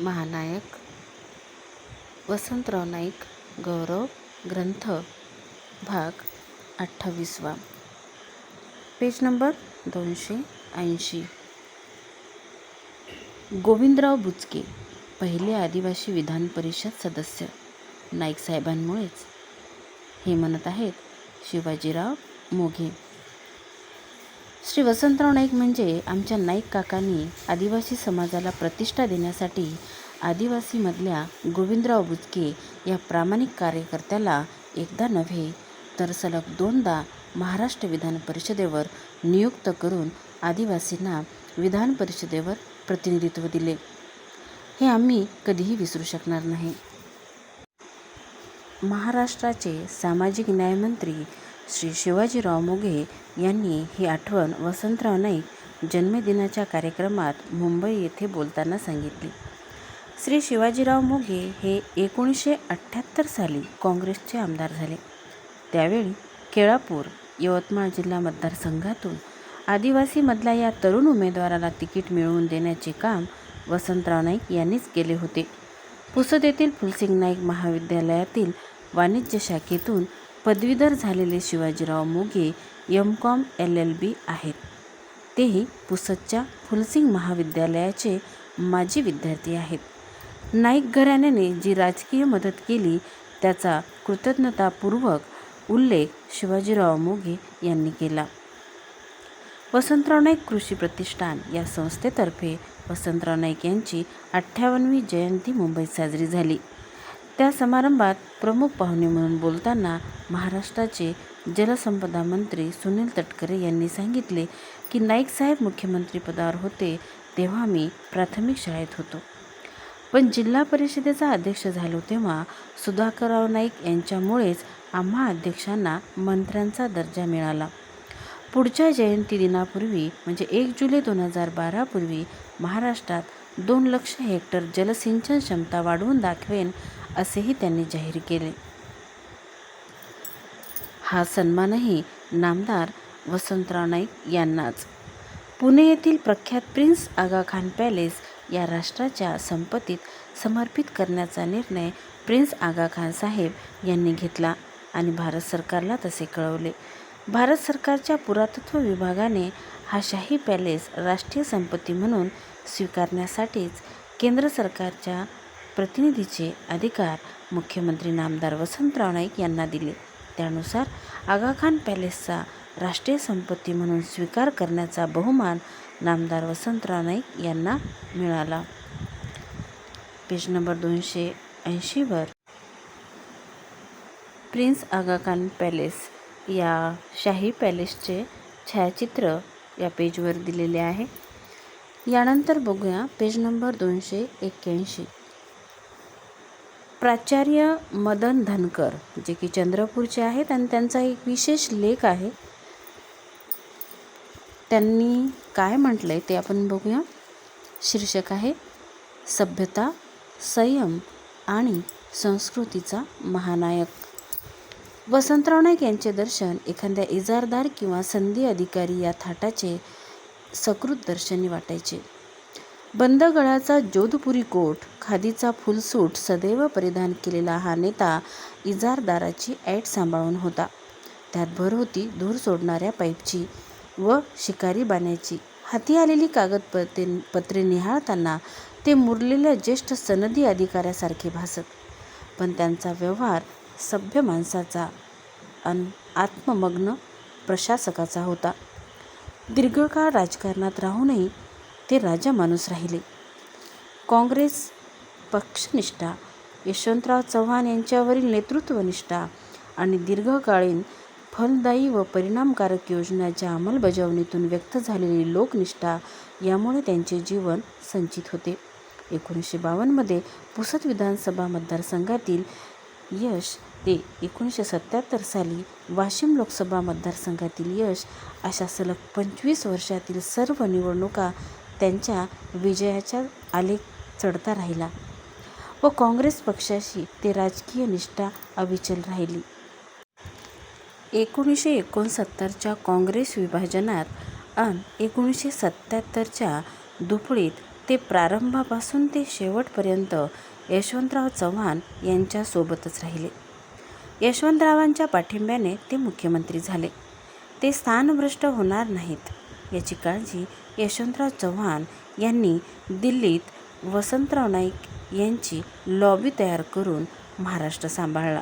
महानायक वसंतराव नाईक गौरव ग्रंथ भाग अठ्ठावीसवा. पेज नंबर दोनशे ऐंशी. गोविंदराव बुचके पहिले आदिवासी विधान परिषद सदस्य नाईक साहेबांमुळेच. हे म्हणत आहेत शिवाजीराव मोघे. श्री वसंतराव नाईक म्हणजे आमच्या नाईक काकांनी आदिवासी समाजाला प्रतिष्ठा देण्यासाठी आदिवासीमधल्या गोविंदराव बुचके या प्रामाणिक कार्यकर्त्याला एकदा नव्हे तर सलग दोनदा महाराष्ट्र विधान परिषदेवर नियुक्त करून आदिवासींना विधान परिषदेवर प्रतिनिधित्व दिले. हे आम्ही कधीही विसरू शकणार नाही. महाराष्ट्राचे सामाजिक न्यायमंत्री श्री शिवाजीराव मोघे यांनी ही आठवण वसंतराव नाईक जन्मदिनाच्या कार्यक्रमात मुंबई येथे बोलताना सांगितली. श्री शिवाजीराव मोघे हे एकोणीसशे अठ्ठ्याहत्तर साली काँग्रेसचे आमदार झाले. त्यावेळी केळापूर यवतमाळ जिल्हा मतदारसंघातून आदिवासीमधल्या या तरुण उमेदवाराला तिकीट मिळवून देण्याचे काम वसंतराव नाईक यांनीच केले होते. पुसद येथील फुलसिंग नाईक महाविद्यालयातील वाणिज्य शाखेतून पदवीधर झालेले Shivajirao Moghe M com L L B आहेत. तेही पुसदच्या फुलसिंग महाविद्यालयाचे माजी विद्यार्थी आहेत. नाईक घराण्याने जी राजकीय मदत केली त्याचा कृतज्ञतापूर्वक उल्लेख शिवाजीराव मोघे यांनी केला. वसंतराव नाईक कृषी प्रतिष्ठान या संस्थेतर्फे वसंतराव नाईक यांची अठ्ठावन्नवी जयंती मुंबईत साजरी झाली. त्या समारंभात प्रमुख पाहुणे म्हणून बोलताना महाराष्ट्राचे जलसंपदा मंत्री सुनील तटकरे यांनी सांगितले की नाईक साहेब मुख्यमंत्रीपदावर होते तेव्हा मी प्राथमिक शाळेत होतो. पण जिल्हा परिषदेचा अध्यक्ष झालो तेव्हा सुधाकरराव नाईक यांच्यामुळेच आम्हा अध्यक्षांना मंत्र्यांचा दर्जा मिळाला. पुढच्या जयंती दिनापूर्वी म्हणजे एक जुलै दोन हजार बारापूर्वी महाराष्ट्रात दोन लक्ष हेक्टर जलसिंचन क्षमता वाढवून दाखवेन असेही त्यांनी जाहीर केले. हा सन्मानही नामदार वसंतराव नाईक यांनाच. पुणे येथील प्रख्यात प्रिन्स आगा खान पॅलेस या राष्ट्राच्या संपत्तीत समर्पित करण्याचा निर्णय प्रिन्स आगा खान साहेब यांनी घेतला आणि भारत सरकारला तसे कळवले. भारत सरकारच्या पुरातत्व विभागाने हा शाही पॅलेस राष्ट्रीय संपत्ती म्हणून स्वीकारण्यासाठीच केंद्र सरकारच्या प्रतिनिधीचे अधिकार मुख्यमंत्री नामदार वसंतराव नाईक यांना दिले. त्यानुसार आगाखान पॅलेसचा राष्ट्रीय संपत्ती म्हणून स्वीकार करण्याचा बहुमान नामदार वसंतराव नाईक यांना मिळाला. पेज नंबर दोनशे ऐंशीवर प्रिन्स आगाखान पॅलेस या शाही पॅलेसचे छायाचित्र या पेजवर दिलेले आहे. यानंतर बघूया पेज नंबर दोनशे एक्क्याऐंशी. प्राचार्य मदन धनकर जे की चंद्रपूरचे आहेत आणि त्यांचा एक विशेष लेख आहे. त्यांनी काय म्हटलं आहे ते आपण बघूया. शीर्षक आहे सभ्यता संयम आणि संस्कृतीचा महानायक. वसंतराव नाईक यांचे दर्शन एखाद्या इजारदार किंवा संधी अधिकारी या थाटाचे सकृत दर्शनी वाटायचे. बंद गळाचा जोधपुरी कोट खादीचा फुलसूट सदैव परिधान केलेला हा नेता इजारदाराची ऐट सांभाळून होता. त्यात भर होती धूर सोडणाऱ्या पाईपची व शिकारी बाण्याची हाती आलेली कागदपत्रे पत्रे निहाळताना ते मुरलेल्या ज्येष्ठ सनदी अधिकाऱ्यासारखे भासत. पण त्यांचा व्यवहार सभ्य माणसाचा अन आत्ममग्न प्रशासकाचा होता. दीर्घकाळ राजकारणात राहूनही ते राजा माणूस राहिले. काँग्रेस पक्षनिष्ठा यशवंतराव चव्हाण यांच्यावरील नेतृत्वनिष्ठा आणि दीर्घकालीन फलदायी व परिणामकारक योजनांच्या अंमलबजावणीतून व्यक्त झालेली लोकनिष्ठा यामुळे त्यांचे जीवन संचित होते. एकोणीसशे बावन्नमध्ये पुसद विधानसभा मतदारसंघातील यश ते एकोणीसशे सत्त्याहत्तर साली वाशिम लोकसभा मतदारसंघातील यश अशा सलग पंचवीस वर्षातील सर्व निवडणुका त्यांच्या विजयाच्या आलेख चढता राहिला व काँग्रेस पक्षाशी ते राजकीय निष्ठा अविचल राहिली. एकोणीसशे एकोणसत्तरच्या काँग्रेस विभाजनात अन एकोणीसशे सत्त्याहत्तरच्या दुपळीत ते प्रारंभापासून ते शेवटपर्यंत यशवंतराव चव्हाण यांच्यासोबतच राहिले. यशवंतरावांच्या पाठिंब्याने ते मुख्यमंत्री झाले. ते स्थानभ्रष्ट होणार नाहीत याची काळजी यशवंतराव चव्हाण यांनी दिल्लीत वसंतराव नाईक यांची लॉबी तयार करून महाराष्ट्र सांभाळला.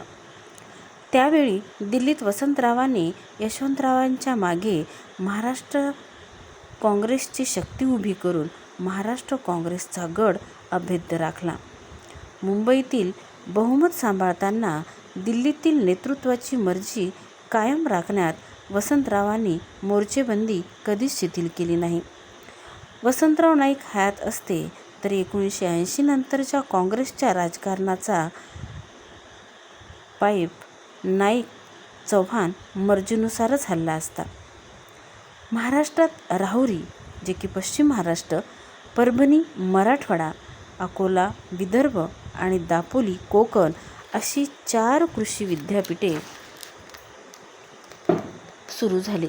त्यावेळी दिल्लीत वसंतरावांनी यशवंतरावांच्या मागे महाराष्ट्र काँग्रेसची शक्ती उभी करून महाराष्ट्र काँग्रेसचा गड अभेद्य राखला. मुंबईतील बहुमत सांभाळताना दिल्लीतील नेतृत्वाची मर्जी कायम राखण्यात वसंतरावांनी मोर्चेबंदी कधीच शिथिल केली नाही. वसंतराव नाईक हयात असते तर एकोणीसशे ऐंशी नंतरच्या काँग्रेसच्या राजकारणाचा पाईप नाईक चव्हाण मर्जीनुसारच हल्ला असता. महाराष्ट्रात राहुरी जे की पश्चिम महाराष्ट्र परभणी मराठवाडा अकोला विदर्भ आणि दापोली कोकण अशी चार कृषी विद्यापीठे सुरू झाली.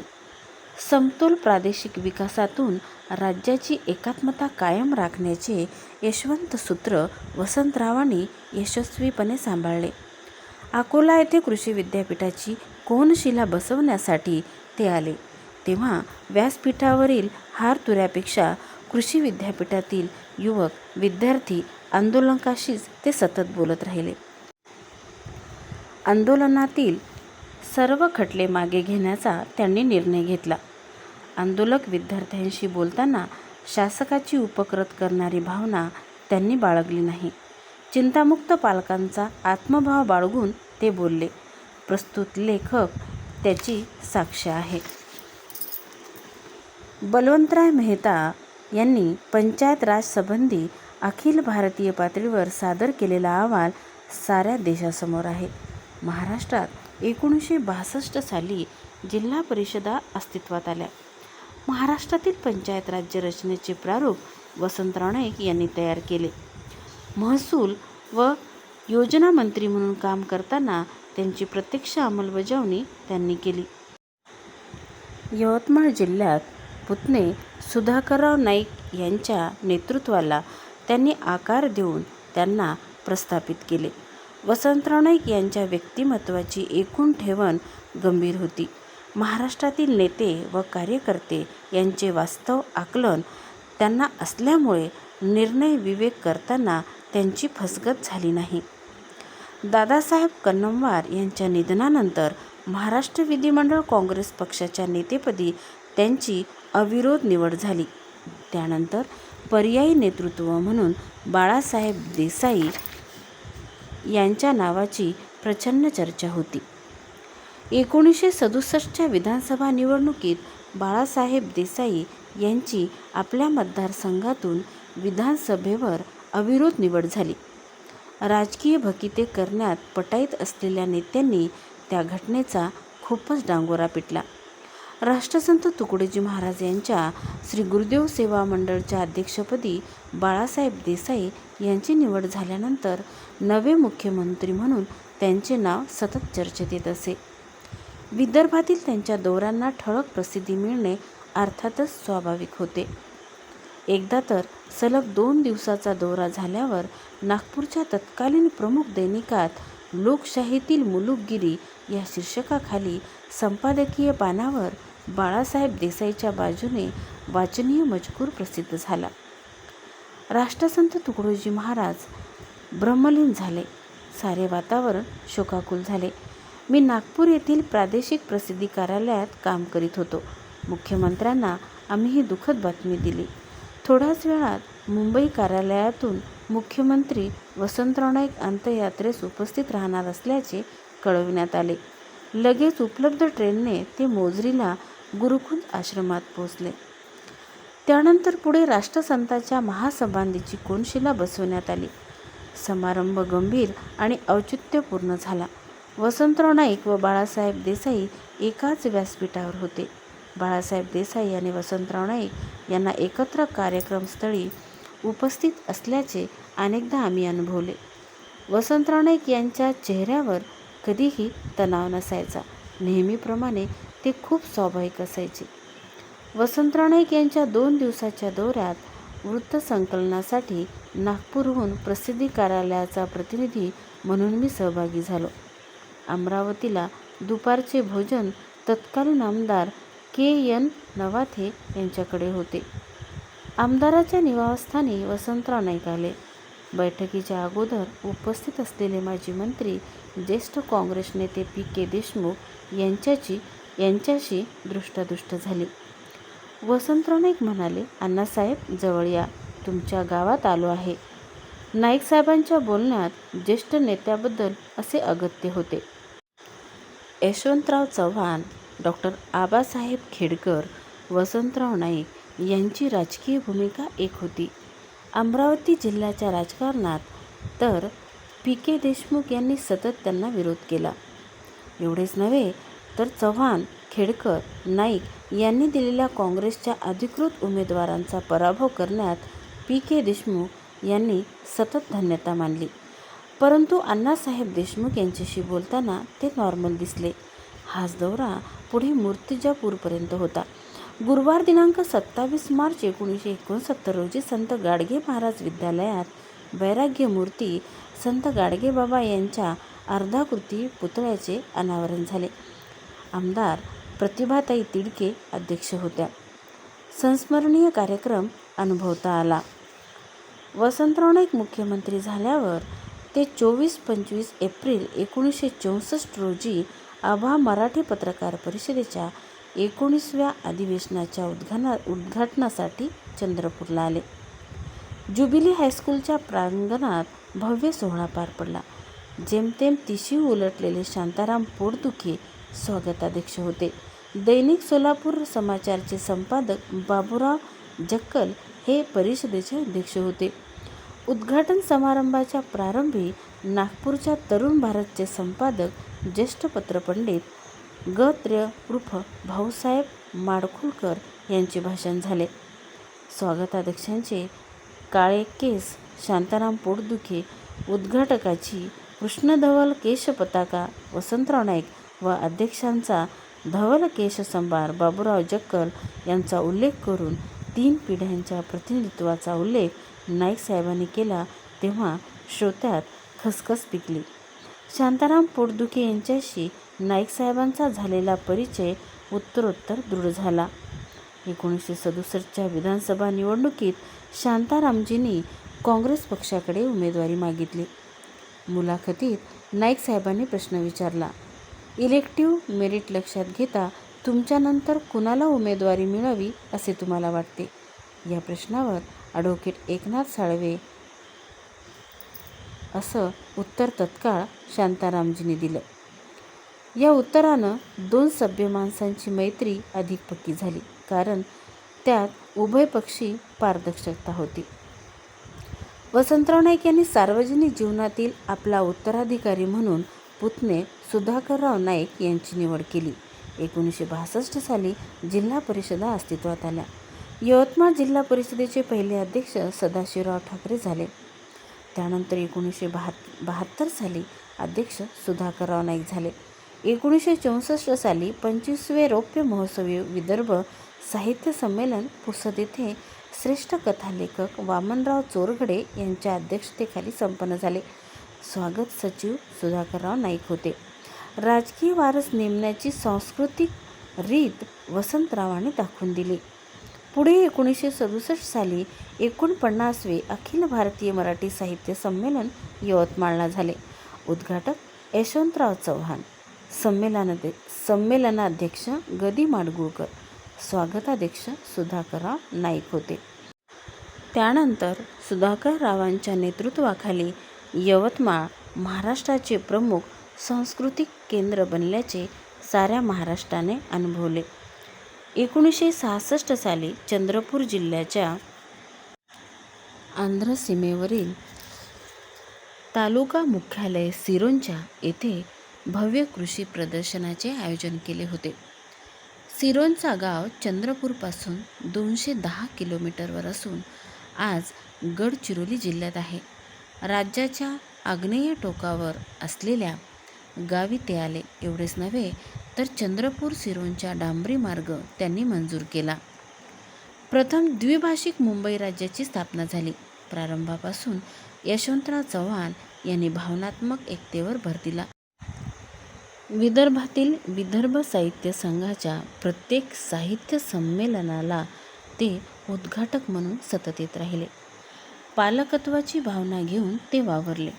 समतोल प्रादेशिक विकासातून राज्याची एकात्मता कायम राखण्याचे यशवंत सूत्र वसंतरावांनी यशस्वीपणे सांभाळले. अकोला येथे कृषी विद्यापीठाची कोनशिला बसवण्यासाठी ते आले. तेव्हा व्यासपीठावरील हार तुऱ्यापेक्षा कृषी विद्यापीठातील युवक विद्यार्थी आंदोलकाशीच ते सतत बोलत राहिले. आंदोलनातील सर्व खटले मागे घेण्याचा त्यांनी निर्णय घेतला. आंदोलक विद्यार्थ्यांशी बोलताना शासकाची उपकृत करणारी भावना त्यांनी बाळगली नाही. चिंतामुक्त पालकांचा आत्मभाव बाळगून ते बोलले प्रस्तुत लेखक त्याची साक्ष आहे. बलवंतराय मेहता यांनी पंचायत राजसंबंधी अखिल भारतीय पातळीवर सादर केलेला अहवाल साऱ्या देशासमोर आहे. महाराष्ट्रात एकोणीसशे बासष्ट साली जिल्हा परिषदा अस्तित्वात आल्या. महाराष्ट्रातील पंचायत राज्य रचनेचे प्रारूप वसंतराव नाईक यांनी तयार केले. महसूल व योजना मंत्री म्हणून काम करताना त्यांची प्रत्यक्ष अंमलबजावणी त्यांनी केली. यवतमाळ जिल्ह्यात पुतणे सुधाकरराव नाईक यांच्या नेतृत्वाला त्यांनी आकार देऊन त्यांना प्रस्थापित केले. वसंतराव नाईक यांच्या व्यक्तिमत्वाची एकूण ठेवण गंभीर होती. महाराष्ट्रातील नेते व कार्यकर्ते यांचे वास्तव आकलन त्यांना असल्यामुळे निर्णय विवेक करताना त्यांची फसगत झाली नाही. दादासाहेब कन्नमवार यांच्या निधनानंतर महाराष्ट्र विधिमंडळ काँग्रेस पक्षाच्या नेतेपदी त्यांची अविरोध निवड झाली. त्यानंतर पर्यायी नेतृत्व म्हणून बाळासाहेब देसाई यांच्या नावाची प्रचंड चर्चा होती. एकोणीसशे सदुसष्टच्या विधानसभा निवडणुकीत बाळासाहेब देसाई यांची आपल्या मतदारसंघातून विधानसभेवर अविरोध निवड झाली. राजकीय भकिते करण्यात पटाईत असलेल्या नेत्यांनी त्या घटनेचा खूपच डांगोरा पिटला. राष्ट्रसंत तुकडोजी महाराज यांच्या श्री गुरुदेव सेवा मंडळच्या अध्यक्षपदी बाळासाहेब देसाई यांची निवड झाल्यानंतर नवे मुख्यमंत्री म्हणून त्यांचे नाव सतत चर्चेत येत असे. विदर्भातील त्यांच्या दौऱ्यांना ठळक प्रसिद्धी मिळणे अर्थातच स्वाभाविक होते. एकदा तर सलग दोन दिवसाचा दौरा झाल्यावर नागपूरच्या तत्कालीन प्रमुख दैनिकात लोकशाहीतील मुलुकगिरी या शीर्षकाखाली संपादकीय पानावर बाळासाहेब देसाईच्या बाजूने वाचनीय मजकूर प्रसिद्ध झाला. राष्ट्रसंत तुकडोजी महाराज ब्रह्मलीन झाले. सारे वातावरण शोकाकुल झाले. मी नागपूर येथील प्रादेशिक प्रसिद्धी कार्यालयात काम करीत होतो. मुख्यमंत्र्यांना आम्ही ही दुःखद बातमी दिली. थोड्याच वेळात मुंबई कार्यालयातून मुख्यमंत्री वसंतराव नाईक अंत्ययात्रेस उपस्थित राहणार असल्याचे कळविण्यात आले. लगेच उपलब्ध ट्रेनने ते मोजरीला गुरुकुल आश्रमात पोहोचले. त्यानंतर पुढे राष्ट्रसंताच्या महासंबंधीची कोनशिला बसवण्यात आली. समारंभ गंभीर आणि औचित्यपूर्ण झाला. वसंतराव नाईक व बाळासाहेब देसाई एकाच व्यासपीठावर होते. बाळासाहेब देसाई आणि वसंतराव नाईक यांना एकत्र कार्यक्रमस्थळी उपस्थित असल्याचे अनेकदा आम्ही अनुभवले. वसंतराव नाईक यांच्या चेहऱ्यावर कधीही तणाव नसायचा. नेहमीप्रमाणे ते खूप स्वाभाविक असायचे. वसंतराव नाईक यांच्या दोन दिवसाच्या दौऱ्यात वृत्तसंकलनासाठी नागपूरहून प्रसिद्धी कार्यालयाचा प्रतिनिधी म्हणून मी सहभागी झालो. अमरावतीला दुपारचे भोजन तत्कालीन आमदार के एन नवाथे यांच्याकडे होते. आमदाराच्या निवासस्थानी वसंतराव नाईक आले. बैठकीच्या अगोदर उपस्थित असलेले माजी मंत्री ज्येष्ठ काँग्रेस नेते पी के देशमुख यांच्याची यांच्याशी दृष्टादृष्ट झाली. वसंतराव नाईक म्हणाले अण्णासाहेब जवळ या. तुमच्या गावात आलो आहे. नाईक साहेबांच्या बोलण्यात ज्येष्ठ नेत्याबद्दल असे अगत्य होते. यशवंतराव चव्हाण डॉक्टर आबासाहेब खेडकर वसंतराव नाईक यांची राजकीय भूमिका एक होती. अमरावती जिल्ह्याच्या राजकारणात तर पी के देशमुख यांनी सतत त्यांना विरोध केला. एवढेच नव्हे तर चव्हाण खेडकर नाईक यांनी दिलेल्या काँग्रेसच्या अधिकृत उमेदवारांचा पराभव करण्यात पी के देशमुख यांनी सतत धन्यता मानली. परंतु अण्णासाहेब देशमुख यांच्याशी बोलताना ते नॉर्मल दिसले. हाच दौरा पुढे मूर्तिजापूरपर्यंत होता. गुरुवार दिनांक सत्तावीस मार्च एकोणीसशे एकोणसत्तर रोजी संत गाडगे महाराज विद्यालयात वैराग्य मूर्ती संत गाडगेबाबा यांच्या अर्धाकृती पुतळ्याचे अनावरण झाले. आमदार प्रतिभाताई तिडके अध्यक्ष होत्या. संस्मरणीय कार्यक्रम अनुभवता आला. वसंतराव नाईक मुख्यमंत्री झाल्यावर ते चोवीस पंचवीस एप्रिल एकोणीसशे चौसष्ट रोजी आभा मराठी पत्रकार परिषदेच्या एकोणीसव्या अधिवेशनाच्या उद्घाना उद्घाटनासाठी चंद्रपूरला आले. ज्युबिली हायस्कूलच्या प्रांगणात भव्य सोहळा पार पडला. जेमतेम तिशी उलटलेले शांताराम पोटदुखे स्वागताध्यक्ष होते. दैनिक सोलापूर समाचारचे संपादक बाबूराव जक्कल हे परिषदेचे अध्यक्ष होते. उद्घाटन समारंभाच्या प्रारंभी नागपूरच्या तरुण भारतचे संपादक ज्येष्ठ पत्रपंडित ग उर्फ भाऊसाहेब माडखुलकर यांचे भाषण झाले. स्वागताध्यक्षांचे काळे केस शांताराम पोटदुखे उद्घाटकाची कृष्णधवल केश पताका वसंतराव नाईक व अध्यक्षांचा धवल केशसंभार बाबूराव जक्कल यांचा उल्लेख करून तीन पिढ्यांच्या प्रतिनिधित्वाचा उल्लेख नाईक साहेबांनी केला तेव्हा श्रोत्यात खसखस पिकली. शांताराम पोटदुखे यांच्याशी नाईक साहेबांचा झालेला परिचय उत्तरोत्तर दृढ झाला. एकोणीसशे सदुसष्टच्या विधानसभा निवडणुकीत शांतारामजींनी काँग्रेस पक्षाकडे उमेदवारी मागितली. मुलाखतीत नाईक साहेबांनी प्रश्न विचारला इलेक्टिव्ह मेरिट लक्षात घेता तुमच्यानंतर कुणाला उमेदवारी मिळावी असे तुम्हाला वाटते? या प्रश्नावर ॲडव्होकेट एकनाथ साळवे असं उत्तर तत्काळ शांतारामजींनी दिलं. या उत्तरानं दोन सभ्य माणसांची मैत्री अधिक पक्की झाली कारण त्यात उभयपक्षी पारदर्शकता होती. वसंतराव नाईक यांनी सार्वजनिक जीवनातील आपला उत्तराधिकारी म्हणून पुतणे सुधाकरराव नाईक यांची निवड केली. एकोणीसशे बासष्ट साली जिल्हा परिषदा अस्तित्वात आल्या. यवतमाळ जिल्हा परिषदेचे पहिले अध्यक्ष सदाशिवराव ठाकरे झाले. त्यानंतर एकोणीसशे बहात बहात्तर साली अध्यक्ष सुधाकरराव नाईक झाले. एकोणीसशे चौसष्ट साली पंचवीसवे रौप्य महोत्सवी विदर्भ साहित्य संमेलन पुसद येथे श्रेष्ठ कथालेखक वामनराव चोरघडे यांच्या अध्यक्षतेखाली संपन्न झाले. स्वागत सचिव सुधाकरराव नाईक होते. राजकीय वारस नेमण्याची सांस्कृतिक रीत वसंतरावांनी दाखवून दिली. पुढे एकोणीसशे सदुसष्ट साली एकोणपन्नासवे अखिल भारतीय मराठी साहित्य संमेलन यवतमाळला झाले. उद्घाटक यशवंतराव चव्हाण. संमेलनाध्ये संमेलनाध्यक्ष गदी माडगुळकर. स्वागताध्यक्ष सुधाकरराव नाईक होते. त्यानंतर सुधाकररावांच्या नेतृत्वाखाली यवतमाळ महाराष्ट्राचे प्रमुख सांस्कृतिक केंद्र बनल्याचे साऱ्या महाराष्ट्राने अनुभवले. एकोणीसशे सहासष्ट साली चंद्रपूर जिल्ह्याच्या आंध्र सीमेवरील तालुका मुख्यालय सिरोंचा येथे भव्य कृषी प्रदर्शनाचे आयोजन केले होते. सिरोंचा गाव चंद्रपूरपासून दोनशे दहा किलोमीटरवर असून आज गडचिरोली जिल्ह्यात आहे. राज्याच्या आग्नेय टोकावर असलेल्या गावी ते आले. एवढेच नव्हे तर चंद्रपूर सिरोंचा डांबरी मार्ग त्यांनी मंजूर केला. प्रथम द्विभाषिक मुंबई राज्याची स्थापना झाली. प्रारंभापासून यशवंतराव चव्हाण यांनी भावनात्मक एकतेवर भर दिला. विदर्भातील विदर्भ साहित्य संघाच्या प्रत्येक साहित्य संमेलनाला ते उद्घाटक म्हणून सतत येत राहिले. पालकत्वाची भावना घेऊन ते वावरले.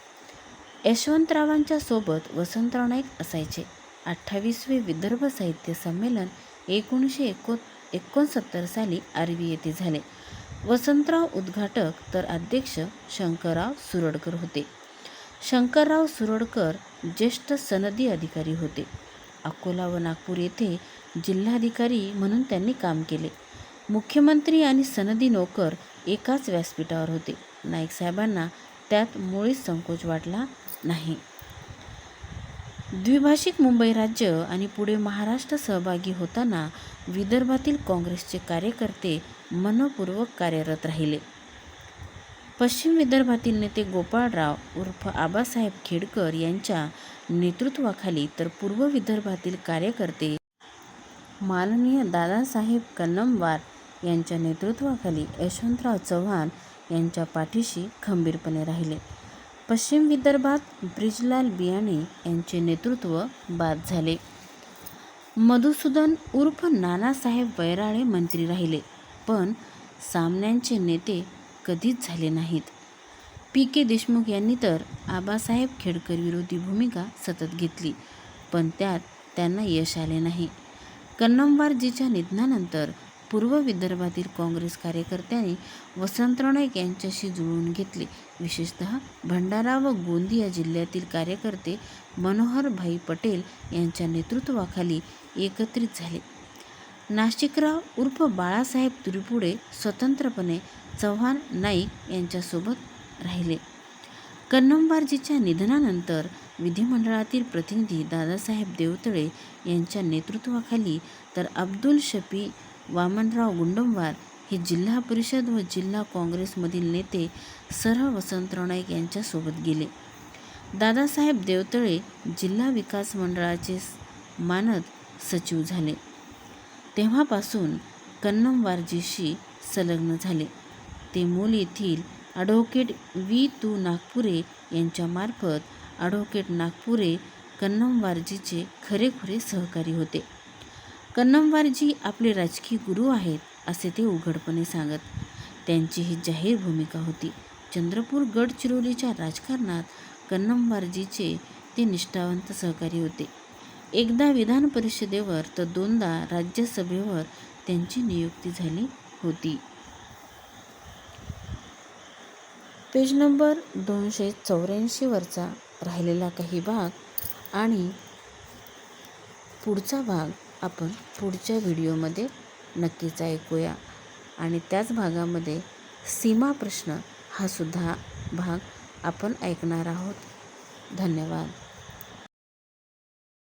यशवंतरावांच्या सोबत वसंतराव नाईक असायचे. अठ्ठावीसवे विदर्भ साहित्य संमेलन एकोणीसशे एको एकोणसत्तर साली आर्वी येथे झाले. वसंतराव उद्घाटक तर अध्यक्ष शंकरराव सुरडकर होते. शंकरराव सुरडकर ज्येष्ठ सनदी अधिकारी होते. अकोला व नागपूर येथे जिल्हाधिकारी म्हणून त्यांनी काम केले. मुख्यमंत्री आणि सनदी नोकर एकाच व्यासपीठावर होते. नाईक साहेबांना त्यात मुळीच संकोच वाटला नाही. द्विभाषिक मुंबई राज्य आणि पुढे महाराष्ट्र सहभागी होताना विदर्भातील काँग्रेसचे कार्यकर्ते मनपूर्वक कार्यरत राहिले. पश्चिम विदर्भातील नेते गोपाळराव उर्फ आबासाहेब खेडकर यांच्या नेतृत्वाखाली तर पूर्व विदर्भातील कार्यकर्ते माननीय दादासाहेब कन्नमवार यांच्या नेतृत्वाखाली यशवंतराव चव्हाण यांच्या पाठीशी खंबीरपणे राहिले. पश्चिम विदर्भात ब्रिजलाल बियाणे यांचे नेतृत्व बाद झाले. मधुसूदन उर्फ नानासाहेब वैराळे मंत्री राहिले पण सामन्यांचे नेते कधीच झाले नाहीत. पी के देशमुख यांनी तर आबासाहेब खेडकर विरोधी भूमिका सतत घेतली पण त्यात त्यांना यश आले नाही. कन्नमवारजीच्या निधनानंतर पूर्व विदर्भातील काँग्रेस कार्यकर्त्यांनी वसंतराव नाईक यांच्याशी जुळवून घेतले. विशेषतः भंडारा व गोंदिया जिल्ह्यातील कार्यकर्ते मनोहरभाई पटेल यांच्या नेतृत्वाखाली एकत्रित झाले. नाशिकराव उर्फ बाळासाहेब तुरीपुडे स्वतंत्रपणे चव्हाण नाईक यांच्यासोबत राहिले. कन्नमबारजीच्या निधनानंतर विधिमंडळातील प्रतिनिधी दादासाहेब देवतळे यांच्या नेतृत्वाखाली तर अब्दुल शफी वामनराव गुंडमवार हे जिल्हा परिषद व जिल्हा काँग्रेसमधील नेते सरळ वसंतराव नाईक यांच्यासोबत गेले. दादासाहेब देवतळे जिल्हा विकास मंडळाचे मानद सचिव झाले. तेव्हापासून कन्नमवारजीशी संलग्न झाले. ते मूल येथील ॲडव्होकेट व्ही तू नागपुरे यांच्यामार्फत ॲडव्होकेट नागपुरे कन्नमवारजीचे खरेखुरे सहकारी होते. कन्नमवारजी आपले राजकीय गुरु आहेत असे ते उघडपणे सांगत. त्यांची ही जाहीर भूमिका होती. चंद्रपूर गडचिरोलीच्या राजकारणात कन्नमवारजीचे ते निष्ठावंत सहकारी होते. एकदा विधान परिषदेवर तर दोनदा राज्यसभेवर त्यांची नियुक्ती झाली होती. पेज नंबर दोनशे चौऱ्याऐंशीवरचा राहिलेला काही भाग आणि पुढचा भाग आपण पुढच्या व्हिडिओमध्ये नक्कीच ऐकूया. आणि त्याच भागामध्ये सीमा प्रश्न हा सुद्धा भाग आपण ऐकणार आहोत. धन्यवाद.